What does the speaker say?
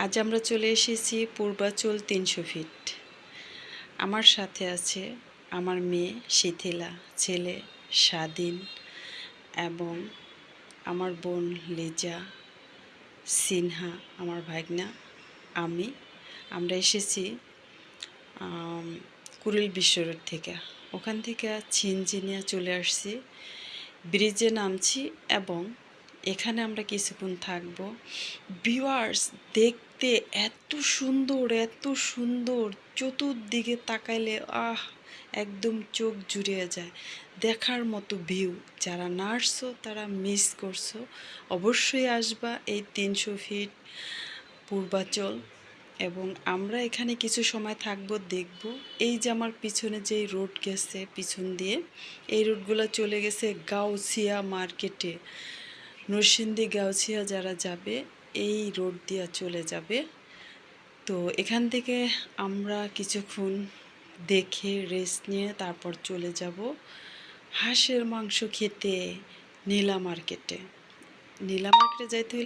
আজ আমরা চলে এসেছি পূর্বাচল তিনশো ফিট। আমার সাথে আছে আমার মেয়ে শিথিলা, ছেলে স্বাধীন এবং আমার বোন লিজা, সিনহা, আমার ভাগনা, আমি। আমরা এসেছি কুড়িল বিশ্ব রোড থেকে। ওখান থেকে ছিনঝিনিয়া চলে আসছি। ব্রিজে নামছি এবং এখানে আমরা কিছুক্ষণ থাকব। ভিউয়ার্স দেখতে এত সুন্দর এত সুন্দর। চতুর্দিকে তাকাইলে, আহ, একদম চোখ জুড়িয়ে যায়। দেখার মতো ভিউ যারা নার্সও, তারা মিস করছ। অবশ্যই আসবা এই তিনশো ফিট পূর্বাচল। এবং আমরা এখানে কিছু সময় থাকব, দেখব। এই যে আমার পিছনে যে রোড গেছে, পিছন দিয়ে, এই রোডগুলো চলে গেছে গাউছিয়া মার্কেটে। নরসিংদী, গাউছিয়া যারা যাবে, এই রোড দিয়ে চলে যাবে। তো এখান থেকে আমরা কিছুক্ষণ দেখে রেস্ট নিয়ে তারপর চলে যাব হাঁসের মাংস খেতে নীলা মার্কেটে। নীলা মার্কেটে যাইতে